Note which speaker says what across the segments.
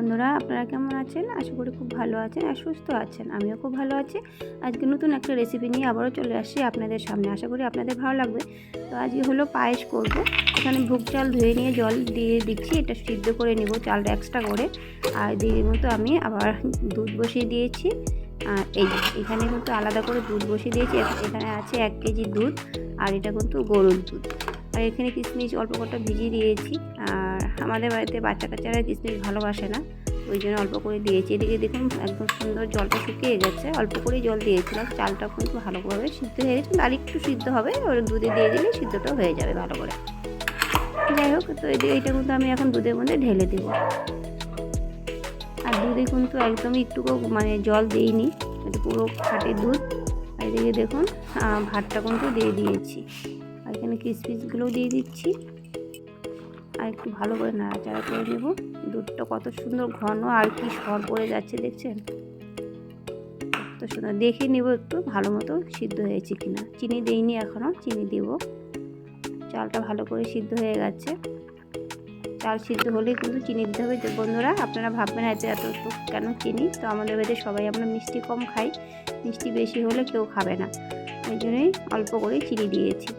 Speaker 1: বন্ধুরা, আপনারা কেমন আছেন? আশা করি খুব ভালো আছেন আর সুস্থ আছেন। আমিও খুব ভালো আছি। আজকে নতুন একটা রেসিপি নিয়ে আবারও চলে আসছি আপনাদের সামনে। আশা করি আপনাদের ভালো লাগবে। তো আজকে হলো পায়েস করব। এখানে ভুগ চাল ধুয়ে নিয়ে জল দিয়ে দিচ্ছি। এটা সিদ্ধ করে নেব চালটা এক্সট্রা করে। আর দিয়ে মতো আমি আবার দুধ বসিয়ে দিয়েছি। আর এই এখানে কিন্তু আলাদা করে দুধ বসিয়ে দিয়েছি। এখানে আছে এক কেজি দুধ আর এটা কিন্তু গরুর দুধ। আর এখানে কিশমিশ অল্প কটা ভিজিয়ে দিয়েছি। আর আমাদের বাড়িতে বাচ্চা কাচ্চারা কিশমিশ ভালোবাসে না, ওই জন্য অল্প করে দিয়েছি। এদিকে দেখুন, একদম সুন্দর জলটা শুকিয়ে গেছে। অল্প করেই জল দিয়েছিলাম। চালটা কিন্তু ভালোভাবে সিদ্ধ হয়ে গেছে। আর একটু সিদ্ধ হবে, ওর দুধে দিয়ে দিলে সিদ্ধটা হয়ে যাবে ভালো করে। যাই হোক, তো এইটা কিন্তু আমি এখন দুধের মধ্যে ঢেলে দেবো। আর দুধে কিন্তু একদমই একটু মানে জল দিইনি এটা পুরো খাঁটি দুধ। আর এদিকে দেখুন ভাতটা কিন্তু দিয়ে দিয়েছি। এখানে কিশমিশগুলোও দিয়ে দিচ্ছি। আর একটু ভালো করে নাড়াচাড়া করে নেব। দুধটা কত সুন্দর ঘন আর কি সর পড়ে যাচ্ছে, দেখছেন? কত সুন্দর। দেখে নেব একটু ভালো মতো সিদ্ধ হয়েছে কিনা। চিনি দিইনি এখনও চিনি দেব। চালটা ভালো করে সিদ্ধ হয়ে গেছে। চাল সিদ্ধ হলেই কিন্তু চিনি দিতে হবে। বন্ধুরা, আপনারা ভাববেন এত এত কেন চিনি? তো আমাদের বাড়িতে সবাই আমরা মিষ্টি কম খাই। মিষ্টি বেশি হলে কেউ খাবে না। ওই জন্যই অল্প করে চিনি দিয়েছি।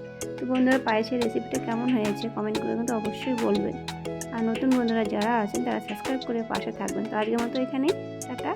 Speaker 1: তো বন্ধুরা পায়েসের রেসিপিটা কেমন হয়েছে কমেন্ট করে কিন্তু অবশ্যই বলবেন। আর নতুন বন্ধুরা যারা আছেন, তারা সাবস্ক্রাইব করে পাশে থাকবেন। তো আজকের মতো এখানে টাটা।